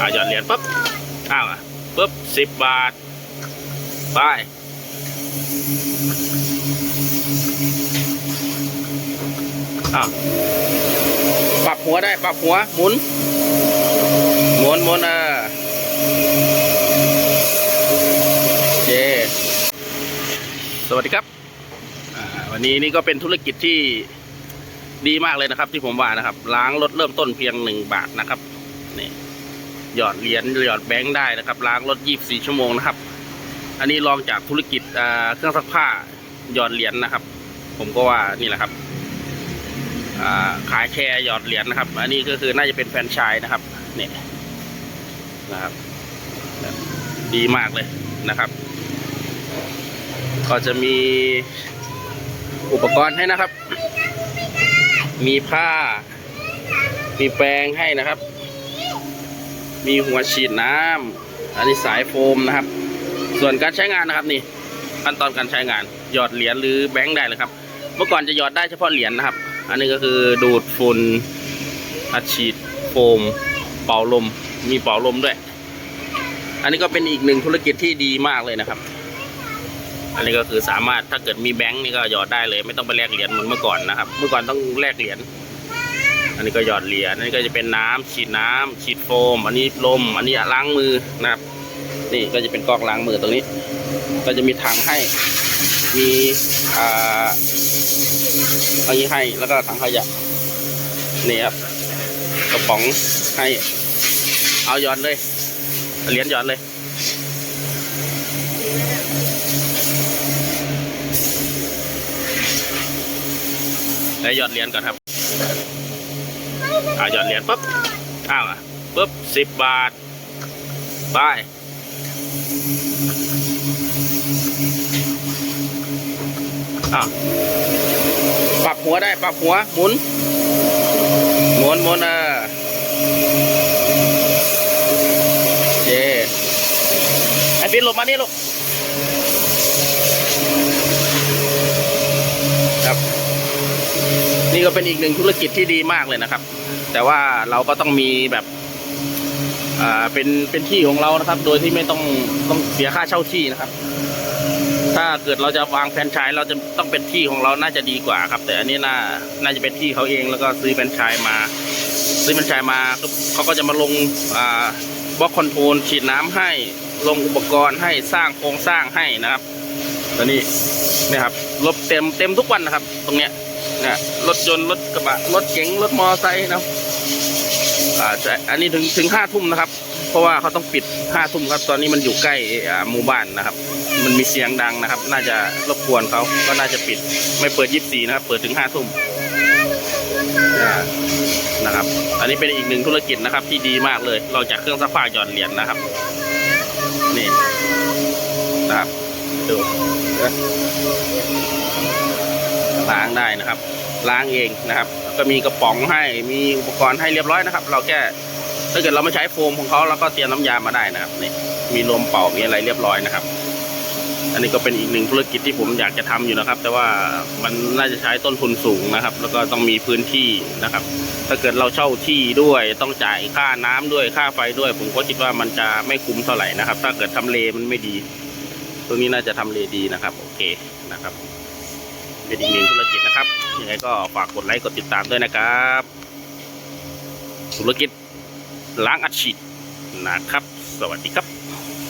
อาหยอดเหรียญปุ๊บอ้าวปุ๊บสิบบาท ไป อ้าว ปรับหัวได้ ปรับหัว หมุน หมุนหมุนเออโอเคสวัสดีครับอ่าวันนี้นี่ก็เป็นธุรกิจที่ ดีมากเลยนะครับ ที่ผมว่านะครับ ล้างรถเริ่มต้นเพียงหนึ่งบาทนะครับนี่หยอดเหรียญหยอดแบงค์ได้นะครับ ล้างรถ24ชั่วโมงนะครับ อันนี้ลองจากธุรกิจอ่าเครื่องซักผ้าหยอดเหรียญนะครับ ผมก็ว่านี่แหละครับขายแค่หยอดเหรียญนะครับ อันนี้ก็คือน่าจะเป็นแฟนชส์นะครับเนี่ยนะครับ ดีมากเลยนะครับ ก็จะมีอุปกรณ์ให้นะครับ มีผ้า มีแปรงให้นะครับ มีหัวฉีดน้ำอันนี้สายโฟมนะครับ ส่วนการใช้งานนะครับนี่ ขั้นตอนการใช้งาน หยอดเหรียญหรือแบงค์ได้เลยครับ เมื่อก่อนจะหยอดได้เฉพาะเหรียญนะครับ อันนี้ก็คือดูดฝุ่นอัดฉีดโฟม เป่าลม มีเป่าลมด้วย อันนี้ก็เป็นอีกหนึ่งธุรกิจที่ดีมากเลยนะครับ อันนี้ก็คือสามารถถ้าเกิดมีแบงค์นี่ก็หยอดได้เลย ไม่ต้องไปแลกเหรียญเหมือนเมื่อก่อนนะครับ เมื่อก่อนต้องแลกเหรียญอันนี้ก็หยอดเหรียญอันนี้ก็จะเป็นน้ำฉีดน้ำฉีดโฟม อันนี้ลม อันนี้ล้างมือนะครับ นี่ก็จะเป็นกอกล้างมือตรงนี้ ก็จะมีถังให้ มีอ่าอันนี้ให้แล้วก็ถังขยะนี่ครับกระป๋องให้ เอาหยอดเลยเหรียญหยอดเลย แล้วหยอดเหรียญก่อนครับอ่าหยอดเหรียญปุ๊บอ้าวปุ๊บสิบบาทไปอ้าวปรับหัวได้ปรับหัวหมุนหมุนหมุนเออโอเคไอฟินลบมานี่ลูกครับ นี่ก็เป็นอีกหนึ่งธุรกิจที่ดีมากเลยนะครับ แต่ว่าเราก็ต้องมีแบบอ่าเป็นเป็นที่ของเรานะครับ โดยที่ไม่ต้องต้องเสียค่าเช่าที่นะครับ ถ้าเกิดเราจะวางแฟรนไชส์เราจะต้องเป็นที่ของเราน่าจะดีกว่าครับ แต่อันนี้น่าน่าจะเป็นที่เขาเองแล้วก็ซื้อแฟรนไชส์มา ซื้อแฟรนไชส์มาเขาก็จะมาลงอ่าบล็อกคอนโทรลฉีดน้ำให้ลงอุปกรณ์ให้สร้างโครงสร้างให้นะครับตอนนี้เนี่ยครับรถเต็มเต็มทุกวันนะครับ ตรงเนี้ย นะรถยนต์รถกระบะรถเก๋งรถมอไซค์นะอ่าจะอันนี้ถึงถึงห้าทุ่มนะครับ เพราะว่าเขาต้องปิดห้าทุ่มครับ ตอนนี้มันอยู่ใกล้อ่าหมู่บ้านนะครับ มันมีเสียงดังนะครับ น่าจะรบกวนเขาก็น่าจะปิด ไม่เปิดยี่สิบสี่นะครับ เปิดถึงห้าทุ่มอ่านะครับ อันนี้เป็นอีกหนึ่งธุรกิจนะครับ ที่ดีมากเลย เราจากเครื่องซักผ้าหย่อนเหรียญนะครับ นี่นะครับดูนะ ล้างได้นะครับ ล้างเองนะครับ ก็มีกระป๋องให้มีอุปกรณ์ให้เรียบร้อยนะครับ เราแค่ถ้าเกิดเราไม่ใช้โฟมของเขาเราก็เตรียมน้ำยามาได้นะครับนี่มีลมเป่ามีอะไรเรียบร้อยนะครับ อันนี้ก็เป็นอีกหนึ่งธุรกิจที่ผมอยากจะทำอยู่นะครับ แต่ว่ามันน่าจะใช้ต้นทุนสูงนะครับ แล้วก็ต้องมีพื้นที่นะครับ ถ้าเกิดเราเช่าที่ด้วยต้องจ่ายค่าน้ำด้วยค่าไฟด้วย ผมก็คิดว่ามันจะไม่คุ้มเท่าไหร่นะครับ ถ้าเกิดทำเลมันไม่ดี ตรงนี้น่าจะทำเลดีนะครับ โอเคนะครับ เป็นอีกหนึ่งธุรกิจนะครับยังไงก็ฝากกดไลค์กดติดตามด้วยนะครับ ธุรกิจล้างอัดฉีดนะครับ สวัสดีครับ